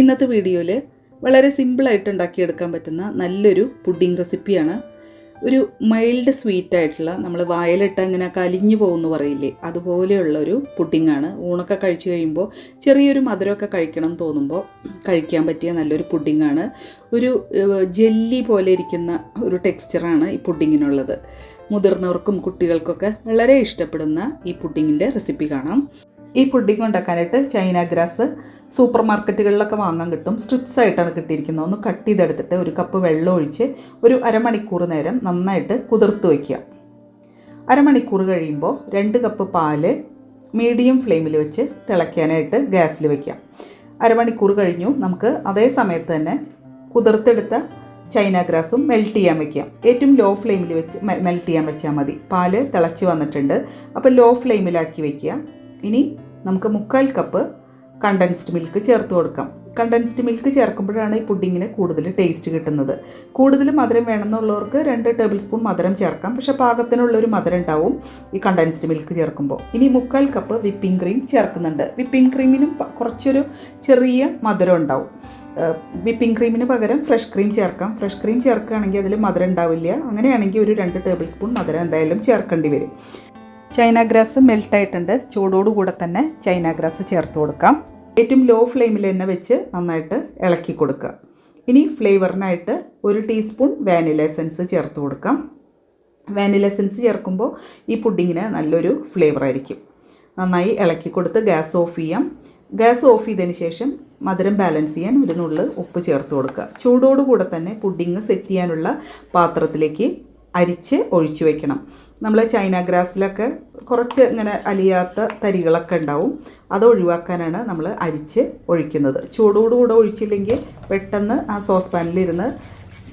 ഇന്നത്തെ വീഡിയോയിൽ വളരെ സിമ്പിളായിട്ട് ഉണ്ടാക്കിയെടുക്കാൻ പറ്റുന്ന നല്ലൊരു പുഡിംഗ് റെസിപ്പിയാണ്. ഒരു മൈൽഡ് സ്വീറ്റ് ആയിട്ടുള്ള നമ്മൾ വായലിട്ട് അങ്ങനെ കലിഞ്ഞു പോകുമെന്ന് പറയില്ലേ? അതുപോലെയുള്ള ഒരു പുഡിങ്ങാണ് ഊണൊക്കെ കഴിച്ചു കഴിയുമ്പോൾ ചെറിയൊരു മധുരമൊക്കെ കഴിക്കണം എന്ന് തോന്നുമ്പോൾ കഴിക്കാൻ പറ്റിയ നല്ലൊരു പുഡിങ്ങാണ് ഒരു ജെല്ലി പോലെ ഇരിക്കുന്ന ഒരു ടെക്സ്ചറാണ് ഈ പുഡിങ്ങിനുള്ളത്. മുതിർന്നവർക്കും കുട്ടികൾക്കൊക്കെ വളരെ ഇഷ്ടപ്പെടുന്ന ഈ പുഡിങ്ങിന്റെ റെസിപ്പി കാണാം. ഈ പുഡിംഗ് ഉണ്ടാക്കാനായിട്ട് ചൈന ഗ്രാസ് സൂപ്പർ മാർക്കറ്റുകളിലൊക്കെ വാങ്ങാൻ കിട്ടും. സ്ട്രിപ്സ് ആയിട്ടാണ് കിട്ടിയിരിക്കുന്നത്. ഒന്ന് കട്ട് ചെയ്തെടുത്തിട്ട് ഒരു കപ്പ് വെള്ളം ഒഴിച്ച് ഒരു അരമണിക്കൂർ നേരം നന്നായിട്ട് കുതിർത്ത് വയ്ക്കുക അരമണിക്കൂർ കഴിയുമ്പോൾ രണ്ട് കപ്പ് പാൽ മീഡിയം ഫ്ലെയിമിൽ വെച്ച് തിളയ്ക്കാനായിട്ട് ഗ്യാസിൽ വയ്ക്കാം അരമണിക്കൂർ കഴിഞ്ഞു. നമുക്ക് അതേ സമയത്ത് തന്നെ കുതിർത്തെടുത്ത ചൈന ഗ്രാസും മെൽറ്റ് ചെയ്യാൻ വെക്കാം ഏറ്റവും ലോ ഫ്ലെയിമിൽ വെച്ച് മെൽറ്റ് ചെയ്യാൻ വെച്ചാൽ മതി. പാൽ തിളച്ച് വന്നിട്ടുണ്ട്. അപ്പോൾ ലോ ഫ്ലെയിമിലാക്കി വെക്കുക. ഇനി നമുക്ക് മുക്കാൽ കപ്പ് കണ്ടൻസ്ഡ് മിൽക്ക് ചേർത്ത് കൊടുക്കാം. കണ്ടൻസ്ഡ് മിൽക്ക് ചേർക്കുമ്പോഴാണ് ഈ പുഡിങ്ങിന് കൂടുതൽ ടേസ്റ്റ് കിട്ടുന്നത്. കൂടുതൽ മധുരം വേണമെന്നുള്ളവർക്ക് രണ്ട് ടേബിൾ സ്പൂൺ മധുരം ചേർക്കാം. പക്ഷേ പാകത്തിനുള്ളൊരു മധുരം ഉണ്ടാവും ഈ കണ്ടൻസ്ഡ് മിൽക്ക് ചേർക്കുമ്പോൾ. ഇനി മുക്കാൽ കപ്പ് വിപ്പിംഗ് ക്രീം ചേർക്കുന്നുണ്ട്. വിപ്പിംഗ് ക്രീമിനും കുറച്ചൊരു ചെറിയ മധുരം ഉണ്ടാവും. വിപ്പിംഗ് ക്രീമിന് പകരം ഫ്രഷ് ക്രീം ചേർക്കാം. ഫ്രഷ് ക്രീം ചേർക്കുകയാണെങ്കിൽ അതിൽ മധുരം ഉണ്ടാവില്ല. അങ്ങനെയാണെങ്കിൽ ഒരു രണ്ട് ടേബിൾ സ്പൂൺ മധുരം എന്തായാലും ചേർക്കേണ്ടി വരും. ചൈന ഗ്രാസ് മെൽട്ടായിട്ടുണ്ട്. ചൂടോടുകൂടെ തന്നെ ചൈന ഗ്രാസ് ചേർത്ത് കൊടുക്കാം. ഏറ്റവും ലോ ഫ്ലെയിമിൽ തന്നെ വെച്ച് നന്നായിട്ട് ഇളക്കി കൊടുക്കുക. ഇനി ഫ്ലേവറിനായിട്ട് ഒരു ടീസ്പൂൺ വാനില എസൻസ് ചേർത്ത് കൊടുക്കാം. വാനില എസൻസ് ചേർക്കുമ്പോൾ ഈ പുഡിങ്ങിന് നല്ലൊരു ഫ്ലേവർ ആയിരിക്കും. നന്നായി ഇളക്കി കൊടുത്ത് ഗ്യാസ് ഓഫ് ചെയ്യാം. ഗ്യാസ് ഓഫ് ചെയ്തതിന് ശേഷം മധുരം ബാലൻസ് ചെയ്യാൻ ഒരു നുള്ള് ഉപ്പ് ചേർത്ത് കൊടുക്കുക. ചൂടോടുകൂടെ തന്നെ പുഡിങ് സെറ്റ് ചെയ്യാനുള്ള പാത്രത്തിലേക്ക് അരിച്ച് ഒഴിച്ചു വെക്കണം. നമ്മൾ ചൈന ഗ്രാസിലൊക്കെ കുറച്ച് ഇങ്ങനെ അലിയാത്ത തരികളൊക്കെ ഉണ്ടാവും. അത് ഒഴിവാക്കാനാണ് നമ്മൾ അരിച്ച് ഒഴിക്കുന്നത്. ചൂടോടുകൂടെ ഒഴിച്ചില്ലെങ്കിൽ പെട്ടെന്ന് ആ സോസ് പാനിലിരുന്ന്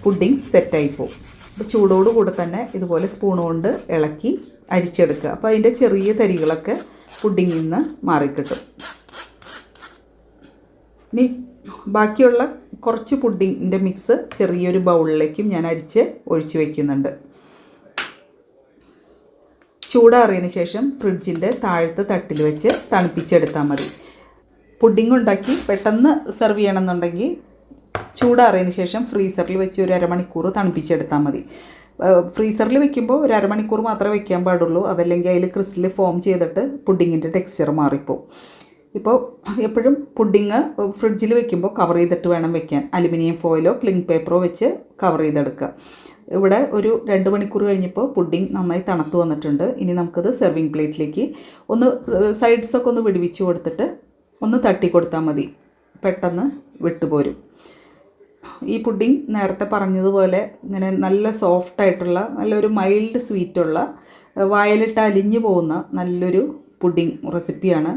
പുഡിങ് സെറ്റായി പോകും അപ്പോൾ ചൂടോടുകൂടെ തന്നെ ഇതുപോലെ സ്പൂൺ കൊണ്ട് ഇളക്കി അരിച്ചെടുക്കുക. അപ്പോൾ അതിന്റെ ചെറിയ തരികളൊക്കെ പുഡിങ്ങിൽ നിന്ന് മാറിക്കിട്ടും. ഇനി ബാക്കിയുള്ള കുറച്ച് പുഡിങ്ങിന്റെ മിക്സ് ചെറിയൊരു ബൗളിലേക്കും ഞാൻ അരിച്ച് ഒഴിച്ചു വയ്ക്കുന്നുണ്ട് ചൂടാറിയതിന് ശേഷം ഫ്രിഡ്ജിന്റെ താഴത്തെ തട്ടിൽ വെച്ച് തണുപ്പിച്ചെടുത്താൽ മതി. പുഡിംഗ് ഉണ്ടാക്കി പെട്ടെന്ന് സെർവ് ചെയ്യണമെന്നുണ്ടെങ്കിൽ ചൂടാറിയതിന് ശേഷം ഫ്രീസറിൽ വെച്ച് ഒരു അരമണിക്കൂർ തണുപ്പിച്ചെടുത്താൽ മതി. ഫ്രീസറിൽ വെക്കുമ്പോൾ ഒരു അരമണിക്കൂർ മാത്രമേ വെക്കാൻ പാടുള്ളൂ. അതല്ലെങ്കിൽ അതിൽ ക്രിസ്റ്റിൽ ഫോം ചെയ്തിട്ട് പുഡിങ്ങിന്റെ ടെക്സ്ചർ മാറിപ്പോവും. ഇപ്പോൾ എപ്പോഴും പുഡിങ് ഫ്രിഡ്ജിൽ വെക്കുമ്പോൾ കവർ ചെയ്തിട്ട് വേണം വെക്കാൻ. അലുമിനിയം ഫോയിലോ ക്ലിങ് പേപ്പറോ വെച്ച് കവർ ചെയ്തെടുക്കുക ഇവിടെ ഒരു രണ്ട് മണിക്കൂർ കഴിഞ്ഞപ്പോൾ പുഡിംഗ് നന്നായി തണുത്ത് വന്നിട്ടുണ്ട്. ഇനി നമുക്കത് സെർവിങ് പ്ലേറ്റിലേക്ക് ഒന്ന് സൈഡ്സൊക്കെ ഒന്ന് വിടുവിച്ച് കൊടുത്തിട്ട് ഒന്ന് തട്ടി കൊടുത്താൽ മതി. പെട്ടെന്ന് വിട്ടുപോരും ഈ പുഡിംഗ് നേരത്തെ പറഞ്ഞതുപോലെ ഇങ്ങനെ നല്ല സോഫ്റ്റ് ആയിട്ടുള്ള നല്ലൊരു മൈൽഡ് സ്വീറ്റുള്ള വായലിട്ട് അലിഞ്ഞു പോകുന്ന നല്ലൊരു പുഡിംഗ് റെസിപ്പിയാണ്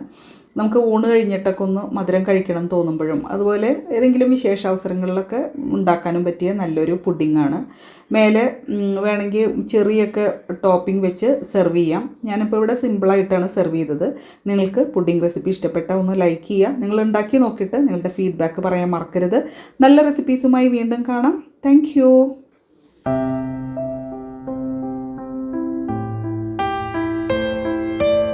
നമുക്ക് ഊണ് കഴിഞ്ഞിട്ടൊക്കെ ഒന്ന് മധുരം കഴിക്കണം തോന്നുമ്പോഴും. അതുപോലെ ഏതെങ്കിലും വിശേഷ അവസരങ്ങളിലൊക്കെ ഉണ്ടാക്കാനും പറ്റിയ നല്ലൊരു പുഡിങ്ങാണ് മേലെ വേണമെങ്കിൽ ചെറിയൊക്കെ ടോപ്പിംഗ് വെച്ച് സെർവ് ചെയ്യാം. ഞാനിപ്പോൾ ഇവിടെ സിമ്പിളായിട്ടാണ് സെർവ് ചെയ്തത്. നിങ്ങൾക്ക് പുഡിംഗ് റെസിപ്പി ഇഷ്ടപ്പെട്ടാൽ ഒന്ന് ലൈക്ക് ചെയ്യുക നിങ്ങൾ ഉണ്ടാക്കി നോക്കിയിട്ട് നിങ്ങളുടെ ഫീഡ്ബാക്ക് പറയാൻ മറക്കരുത്. നല്ല റെസിപ്പീസുമായി വീണ്ടും കാണാം. താങ്ക്